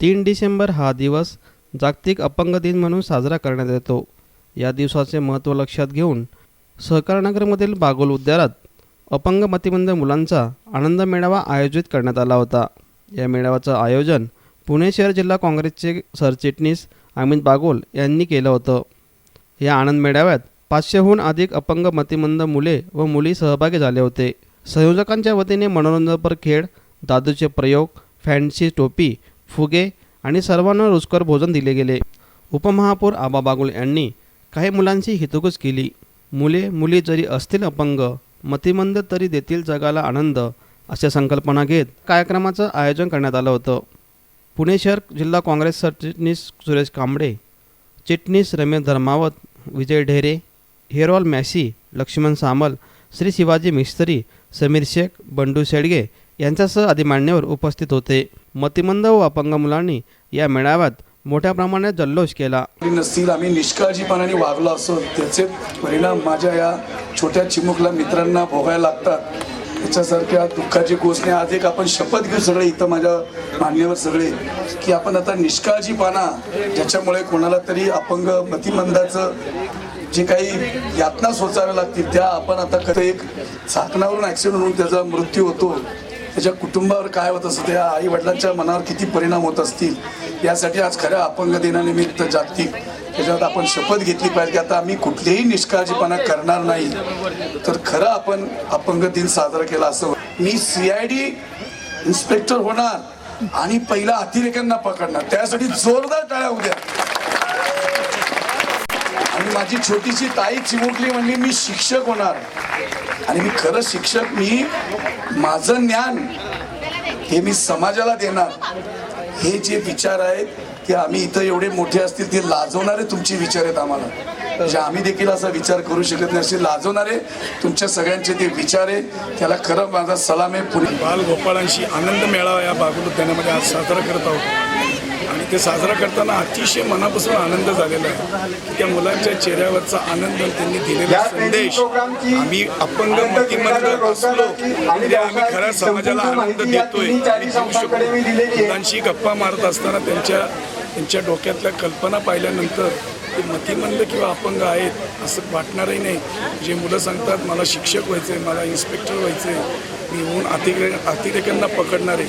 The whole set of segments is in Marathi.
तीन डिसेंबर हा दिवस जागतिक अपंग दिन म्हणून साजरा करण्यात येतो. या दिवसाचे महत्त्व लक्षात घेऊन सहकारनगरमधील बागोल उद्यानात अपंग मतिमंद मुलांचा आनंद मेळावा आयोजित करण्यात आला होता. या मेळाव्याचं आयोजन पुणे शहर जिल्हा काँग्रेसचे सरचिटणीस अमित बागोल यांनी केलं होतं. या आनंद मेळाव्यात पाचशेहून अधिक अपंग मतिमंद मुले व मुली सहभागी झाले होते. संयोजकांच्या वतीने मनोरंजनपर खेळ दादूचे प्रयोग फॅन्सी टोपी फुगे आणि सर्वांना रुचकर भोजन दिले गेले. उपमहापौर आबा बागुल यांनी काही मुलांची हितगुज केली. मुले मुली जरी असतील अपंग मतिमंद तरी देतील जगाला आनंद अशा संकल्पना घेत कार्यक्रमाचं आयोजन करण्यात आलं होतं. पुणे शहर जिल्हा काँग्रेस सरचिटणीस सुरेश कांबळे चिटणीस रमेश धर्मावत विजय ढेरे हेरॉल मॅसी लक्ष्मण सामल श्री शिवाजी मिस्त्री समीर शेख बंडू शेडगे यांच्यासह आदी मान्यवर उपस्थित होते. मतिमंद व अपंग मुलांनी या मेळाव्यात मोठ्या प्रमाणात जल्लोष केला. नसतील आम्ही निष्काळजीपणाने वागलो असो त्याचे परिणाम माझ्या या छोट्या चिमुकला मित्रांना भोगायला लागतात. त्याच्यासारख्या दुःखाची गोष्ट नाही आज एक आपण शपथ घेऊ सगळे इथं माझ्या मान्यवर सगळे की आपण आता निष्काळजीपणा ज्याच्यामुळे कोणाला तरी अपंग मतिमंदाचं जे काही यातना सोचाव्या लागतील त्या आपण आता कधी एक चाकणावरून ॲक्सिडेंट होऊन त्याचा मृत्यू होतो. त्याच्या कुटुंबावर काय होत असतं त्या आई वडिलांच्या मनावर किती परिणाम होत असतील यासाठी आज खऱ्या अपंग दिनानिमित्त जागतिक त्याच्यात आपण शपथ घेतली पाहिजे की आता आम्ही कुठलीही निष्काळजीपणा करणार नाही. तर खरं आपण अपंग दिन साजरा केला असं मी सी आय डी इन्स्पेक्टर होणार आणि पहिला अतिरेक्यांना पकडणार. त्यासाठी जोरदार टाळ्या उद्या. आणि माझी छोटीशी ताई चिमुकली म्हणली मी शिक्षक होणार. आणि मी खरं शिक्षक मी माझं ज्ञान हे मी समाजाला देणार. हे जे विचार आहेत ते आम्ही इथं एवढे मोठे असतील ते लाजवणारे तुमचे विचार आहेत आम्हाला. म्हणजे आम्ही देखील असा विचार करू शकत नाही असे लाजवणारे तुमच्या सगळ्यांचे ते विचार आहे त्याला खरं माझा सलाम आहे. पुणे बालगोपाळांशी आनंद मेळावा या बागुल उद्यानामध्ये आज साजरा करत आहोत. ते साजरा करताना अतिशय मनापासून आनंद झालेला आहे. की त्या मुलांच्या चेहऱ्यावरचा आनंद त्यांनी दिलेला संदेश. आम्ही अपंग मतिमंद असलो तरी आम्ही खऱ्या समाजाला आनंद देतोय मुलांशी गप्पा मारत असताना त्यांच्या त्यांच्या डोक्यातल्या कल्पना पाहिल्यानंतर ते मतिमंद किंवा अपंग आहेत असं वाटणारही नाही. जे मुलं सांगतात मला शिक्षक व्हायचं आहे मला इन्स्पेक्टर व्हायचं आहे घेऊन अतिरे अतिरेक्यांना पकडणारे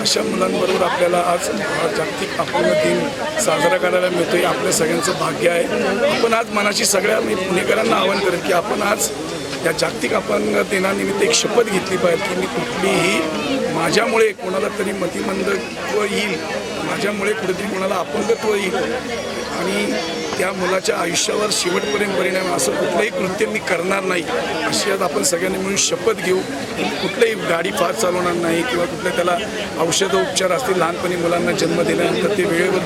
अशा मुलांबरोबर आपल्याला आज हा जागतिक अपूर्ण दिन साजरा करायला मिळतो हे आपल्या सगळ्यांचं भाग्य आहे. आपण आज मनाशी सगळ्या मी पुणेकरांना आवाहन करेन की आपण आज या जागतिक अपंग दिनानिमित्त एक शपथ घेतली पाहिजे की मी कुठलीही माझ्यामुळे कोणाला तरी मतिमंदत्व येईल. माझ्यामुळे कुठेतरी कोणाला अपंगत्व येईल. आणि त्या मुलाच्या आयुष्यावर शेवटपर्यंत परिणाम असं कुठलंही कृत्य मी करणार नाही अशी आज आपण सगळ्यांनी मिळून शपथ घेऊ. कुठलंही गाडी फार चालवणार नाही किंवा कुठल्या त्याला औषधोपचार असतील लहानपणी मुलांना जन्म दिल्यानंतर ते वेळेवर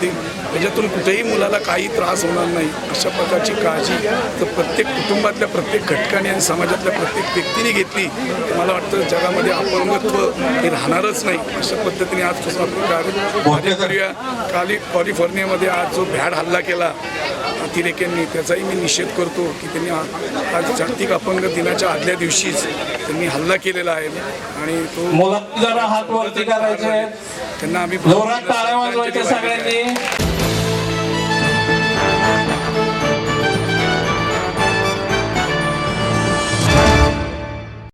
त्याच्यातून कुठेही मुलाला काही त्रास होणार नाही. अशा प्रकारची काळजी तर प्रत्येक कुटुंबातल्या प्रत्येक घटकाने आणि समाजातल्या प्रत्येक व्यक्तीने घेतली. मला वाटतं जगामध्ये अपंगत्व हे राहणारच नाही. अशा पद्धतीने आजपासून आपण कार्य कार्य काली कॅलिफोर्नियामध्ये आज जो भ्याड हल्ला केला अतिरेक्यांनी त्याचाही मी निषेध करतो की त्यांनी आज जागतिक अपंग दिनाच्या आदल्या दिवशीच त्यांनी हल्ला केलेला आहे. आणि तो त्यांना आम्ही सगळ्यांनी.